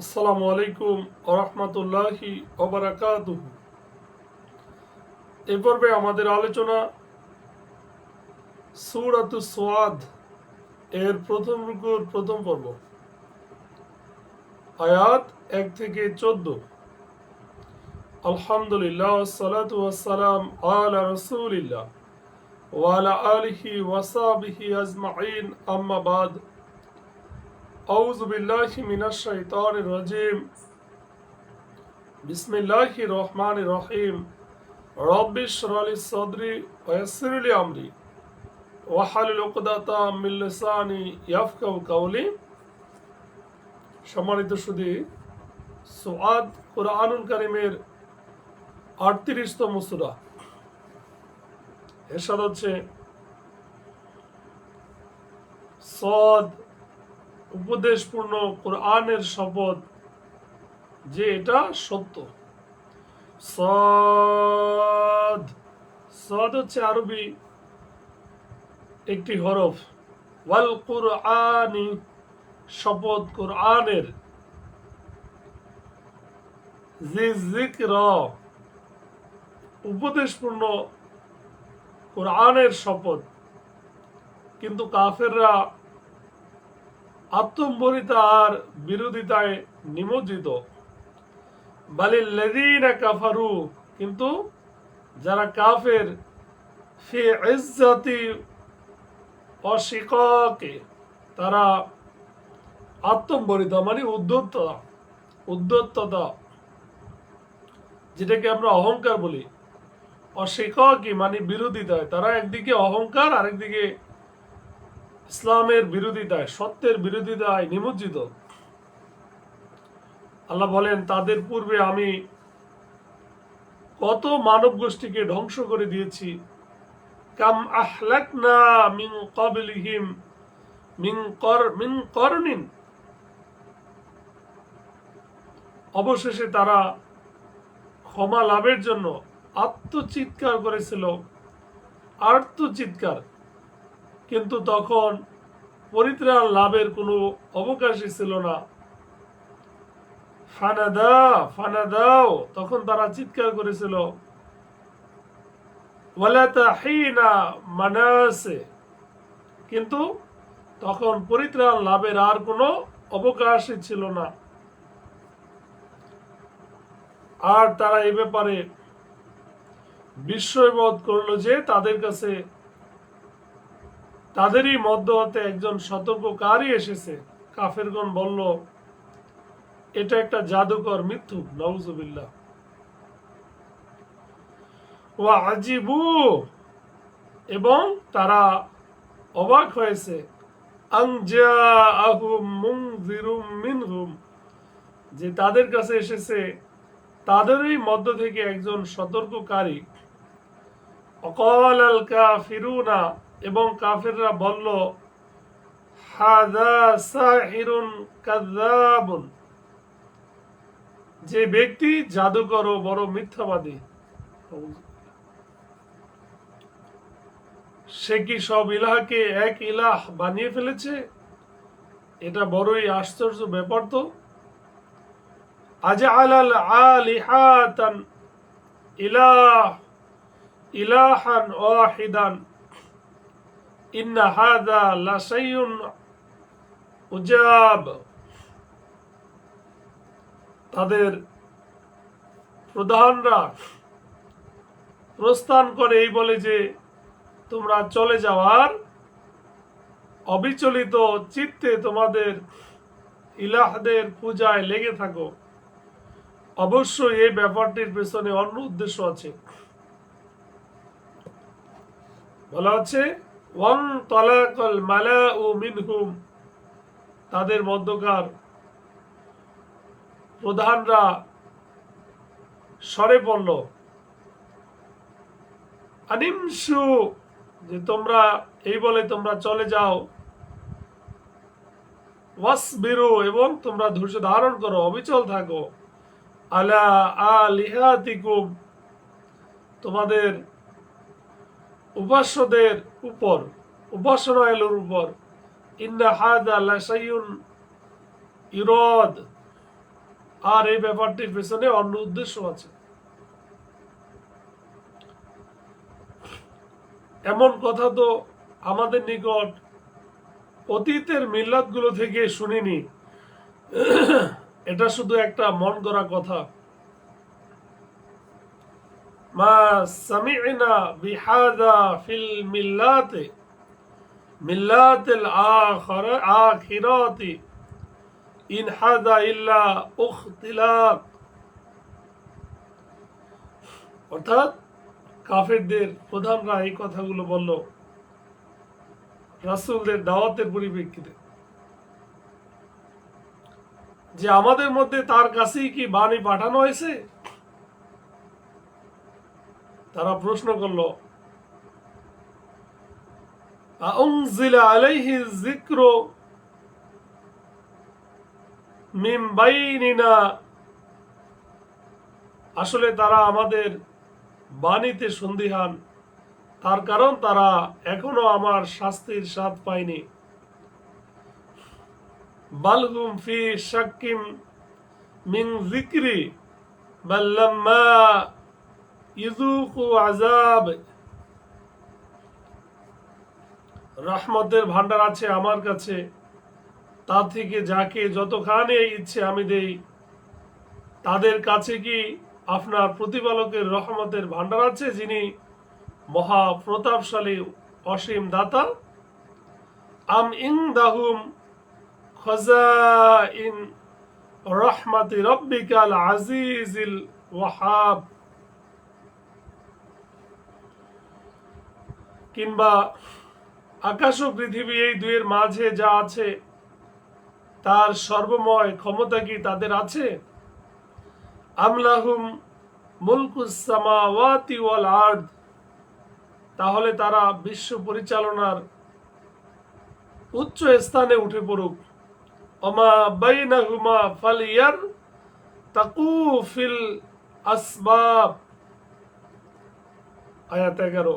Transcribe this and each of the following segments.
আসসালামু আলাইকুম আরহামতুল্লাহি ওবরাকাতুহ। এ পর্বে আমাদের আলোচনা সুরাতু সোয়াদ এর প্রথম রুকুর প্রথম পর্ব। আয়াত এক থেকে চোদ্দ। আলহামদুলিল্লাহ সালাতু ওয়াসসালাম আলা রাসূলিল্লাহ ওয়ালা আলিহি ওয়াসাবিহি আজমাইন, আম্মা বাদ। أعوذ بالله من الشيطان الرجيم بسم الله الرحمن الرحيم رب اشرح لي صدري ويسر لي أمري واحلل عقدة من لساني يفقهوا قولي সম্মানিত সুদী সুআদ কোরআনুল কারিমের আটত্রিশতম সূরা এরশাদ হচ্ছে সদ উপদেশপূর্ণ কোরআনের শপথ যে এটা সত্য। সদ। সদ হচ্ছে আরবি একটি হরফ। ওয়াল কুরআনি শপথ কোরআনের। উপদেশপূর্ণ কোরআনের শপথ। কিন্তু কাফেররা আত্মম্বরিতা আর বিরোধিতায় নিমজ্জিত। বালিল্লাযীনা কাফারু, কিন্তু যারা কাফের, ফি ইজ্জাতি তারা আত্মম্বরিতা মানে উদ্ধততা উদ্ধততা যেটাকে আমরা অহংকার বলি। অশিকাকি মানে বিরোধিতায়, তারা একদিকে অহংকার, আরেকদিকে ইসলামের বিরোধিতায়, সত্যের বিরোধিতায় নিমজ্জিত। আল্লাহ বলেন, তাদের পূর্বে আমি কত মানব গোষ্ঠীকে ধ্বংস করে দিয়েছি। কাম আহলাকনা মিন ক্বাবলিহিম মিন কর, মিন করনিন অবশেষে তারা ক্ষমা লাভের জন্য আত্মচিৎকার করেছিল। আর্তচিৎকার কিন্তু তখন পরিত্রাণ লাভের কোনো অবকাশই ছিল না। ফানাদা ফানাদাও তখন তারা চিৎকার করেছিল। কিন্তু তখন পরিত্রাণ লাভের আর কোনো অবকাশই ছিল না। আর তারা এ ব্যাপারে বিস্ময়বোধ করল যে তাদের কাছে তাদেরই মধ্য হতে একজন সতর্ককারী এসেছে। কাফেরগণ বলল, এটা একটা জাদুকর মৃত্যু নওজুবিল্লাহ ও আজিবু এবং তারা অবাক হয়েছে। যে তাদের কাছে এসেছে, তাদেরই মধ্য থেকে একজন সতর্ককারী। অকল আল কাফিরুনা এবং কাফেররা বলল যে ব্যক্তি জাদুকর বড় মিথ্যাবাদী, সে কি সব ইলাহকে এক ইলাহ বানিয়ে ফেলেছে? এটা বড়ই আশ্চর্য ব্যাপার তো। ইলাহ, ইলাহান ওয়াহিদান। ইন্না হাদা লাসাইউন উজাব। তাদের প্রধানরা প্রস্থান করে এই বলে যে, তোমরা চলে যাওয়ার অবিচলিত চিত্তে তোমাদের ইলাহদের পূজায় লেগে থাকো। অবশ্যই এই ব্যাপারটির পেছনে অন্য উদ্দেশ্য আছে। বলা হচ্ছে তাদের মধ্যকার প্রধানরা সরে পড়ল। আনিমসু যে তোমরা এই বলে তোমরা চলে যাও। ওয়াসবিরু, এবং তোমরা ধৈর্য ধারণ করো, অবিচল থাকো। আলা আলিহাতিকুম, তোমাদের উপাস্যদের উপর উপাসনায়লের উপর। ইন্না হাদা লাসাইউন ইরদ। আর এই ব্যাপারটির পেছনে অন্য উদ্দেশ্য আছে। এমন কথা তো আমাদের নিকট অতীতের মিল্লাতগুলো থেকে শুনিনি। এটা শুধু একটা মন গড়া কথা। মা সামি'না বিহাদা ফিল মিল্লাতে, মিল্লাতিল আখিরা, আখিরাতি, ইন হাদা ইল্লা উখতিলাক। অর্থাৎ কাফেরদের প্রধানরা এই কথাগুলো বলল রাসূলদের দাওয়াতের পরিপ্রেক্ষিতে। যে আমাদের মধ্যে তার কাছেই কি বাণী পাঠানো হয়েছে? তারা প্রশ্ন করল আলাইহি বাইনিনা? আসলে তারা আমাদের বাণীতে সন্দিহান। তার কারণ তারা এখনও আমার শাস্তির স্বাদ পায়নি। বালহুম ফি শাক্কিম মিন যিকরি, বাল ইযুকু আযাব। রহমতের ভান্ডার আছে আমার কাছে। তা থেকে যাকে যতখানি ইচ্ছে আমি দেই, তাদের কাছে কি আপনার প্রতিপালকের রহমতের ভান্ডার আছে, যিনি মহা প্রতাপশালী অসীম দাতা আম ইং দাহুম খজা ইন রহমাতি রব্বিকাল আজিজিল ওয়াহাব। কিংবা আকাশ ও পৃথিবী এই দুয়ের মাঝে যা আছে, তার সর্বময় ক্ষমতা কি তাদের আছে? আমলাহুম মুলকুস সামাওয়াতি ওয়াল আরদ। তাহলে তারা বিশ্ব পরিচালনার উচ্চ স্থানে উঠে পড়ুক। অমা বাইনাহুমা ফালিয়ার তাকু ফিল আসবাব। আয়াত এগারো।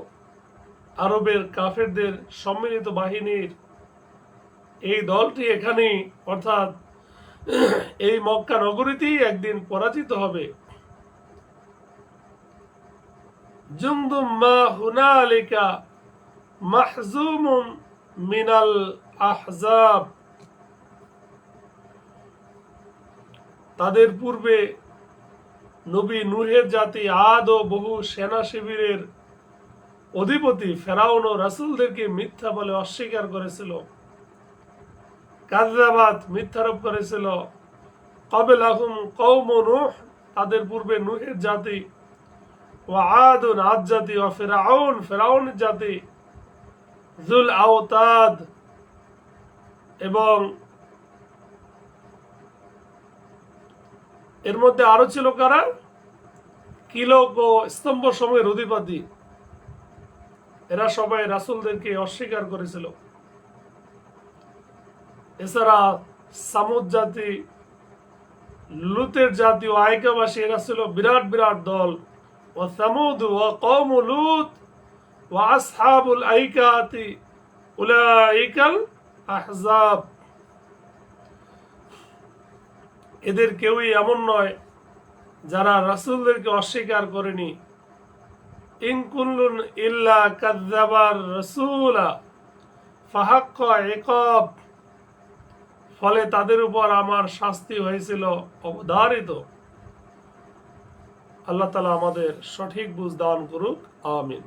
আরবের কাফেরদের সম্মিলিত বাহিনীর এই দলটি এখানেই, অর্থাৎ এই মক্কা নগরীতেই একদিন পরাজিত হবে। মা মাহজুমুম মিনাল আহজাব। তাদের পূর্বে নবী নুহের জাতি আদ ও বহু সেনা শিবিরের অধিপতি ফেরাউন ও রাসুলদেরকে মিথ্যা বলে অস্বীকার করেছিল। কাজাবাদ মিথ্যারোপ করেছিল। কবেল আহুম কৌম নুহ, তাদের পূর্বে নুহের জাতি ও আদুন আদ জাতি ও ফেরাউন ফেরাউন জাতি জুল আওতাদ এবং এর মধ্যে আরও ছিল কারা? কিলক ও স্তম্ভ সময়ের অধিপতি। এরা সবাই রাসুলদেরকে অস্বীকার করেছিল। এছাড়া সামুদ জাতি, লুতের জাতি ও আয়কাবাসী এরা ছিল বিরাট বিরাট দল। ও সামুদ ও কম লুত ও আসহাবুল আইকাতি উলাইকাল আহজাব। এদের কেউই এমন নয় যারা রাসূলদেরকে অস্বীকার করেনি। ফাহাক্ক একব ফলে তাদের উপর আমার শাস্তি হয়েছিল অবধারিত। আল্লাহ তালা আমাদের সঠিক বুঝ দান করুক, আমিন।